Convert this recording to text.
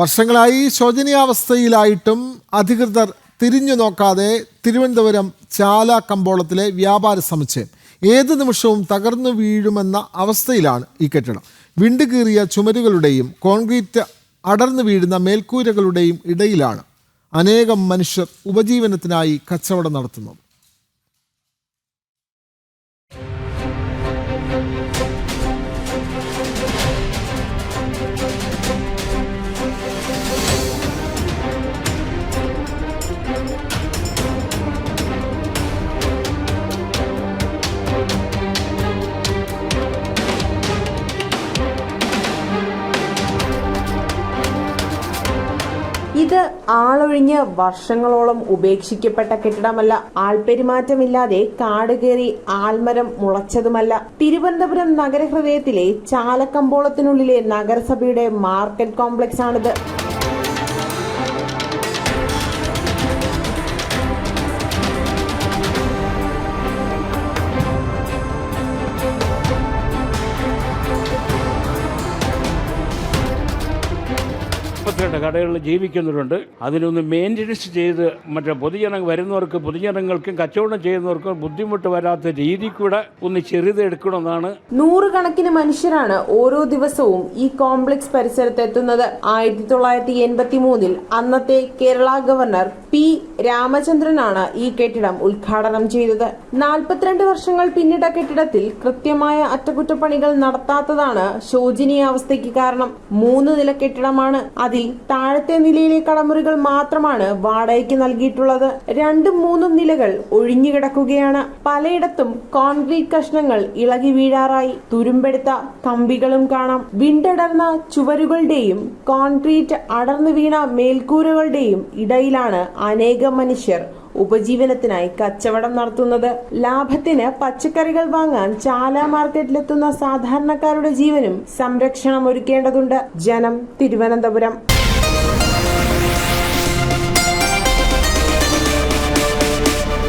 വർഷങ്ങളായി ശോചനീയാവസ്ഥയിലായിട്ടും അധികൃതർ തിരിഞ്ഞു നോക്കാതെ തിരുവനന്തപുരം ചാല കമ്പോളത്തിലെ വ്യാപാര സമുച്ചയം ഏത് നിമിഷവും തകർന്നു വീഴുമെന്ന അവസ്ഥയിലാണ് ഈ കെട്ടിടം. വിണ്ടുകീറിയ ചുമരുകളുടെയും കോൺക്രീറ്റ് അടർന്നു വീഴുന്ന മേൽക്കൂരകളുടെയും ഇടയിലാണ് അനേകം മനുഷ്യർ ഉപജീവനത്തിനായി കച്ചവടം നടത്തുന്നത്. ഇത് ആളൊഴിഞ്ഞ് വർഷങ്ങളോളം ഉപേക്ഷിക്കപ്പെട്ട കെട്ടിടമല്ല. ആൾപെരുമാറ്റമില്ലാതെ കാട് കയറി ആൽമരം മുളച്ചതുമല്ല. തിരുവനന്തപുരം നഗരഹൃദയത്തിലെ ചാലക്കമ്പോളത്തിനുള്ളിലെ നഗരസഭയുടെ മാർക്കറ്റ് കോംപ്ലക്സ് ആണിത് മുപ്പത്തിരണ്ട് കടകളിൽ ജീവിക്കുന്നവരുണ്ട്. അതിനൊന്ന് മെയിന്റനൻസ് ചെയ്ത് മറ്റേ പൊതുജനങ്ങൾ വരുന്നവർക്ക് പൊതുജനങ്ങൾക്കും കച്ചവടം ചെയ്യുന്നവർക്കും ബുദ്ധിമുട്ട് വരാത്ത രീതി കൂടെ ഒന്ന് ചെറുതെടുക്കണമെന്നാണ് നൂറുകണക്കിന് മനുഷ്യരാണ് ഓരോ ദിവസവും ഈ കോംപ്ലക്സ് പരിസരത്തെത്തുന്നത്. ആയിരത്തി തൊള്ളായിരത്തി എൺപത്തി മൂന്നിൽ അന്നത്തെ കേരള ഗവർണർ പി രാമചന്ദ്രനാണ് ഈ കെട്ടിടം ഉദ്ഘാടനം ചെയ്തത്. നാൽപ്പത്തിരണ്ട് വർഷങ്ങൾ പിന്നിട്ട കെട്ടിടത്തിൽ കൃത്യമായ അറ്റകുറ്റപ്പണികൾ നടത്താത്തതാണ് ശോചനീയാവസ്ഥയ്ക്ക് കാരണം. മൂന്ന് നില കെട്ടിടമാണ്. അതിൽ താഴത്തെ നിലയിലെ കടമുറികൾ മാത്രമാണ് വാടകയ്ക്ക് നൽകിയിട്ടുള്ളത്. രണ്ടും മൂന്നും നിലകൾ ഒഴിഞ്ഞുകിടക്കുകയാണ് പലയിടത്തും കോൺക്രീറ്റ് കഷ്ണങ്ങൾ ഇളകി വീഴാറായി. തുരുമ്പെടുത്ത കമ്പികളും കാണാം. വിണ്ടടർന്ന ചുവരുകളുടെയും കോൺക്രീറ്റ് അടർന്നു വീണ മേൽക്കൂരകളുടെയും ഇടയിലാണ് അനേകം മനുഷ്യർ ഉപജീവനത്തിനായി കച്ചവടം നടത്തുന്നത്. ലാഭത്തിന് പച്ചക്കറികൾ വാങ്ങാൻ ചാല മാർക്കറ്റിലെത്തുന്ന സാധാരണക്കാരുടെ ജീവനും സംരക്ഷണം ഒരുക്കേണ്ടതുണ്ട്. ജനം തിരുവനന്തപുരം.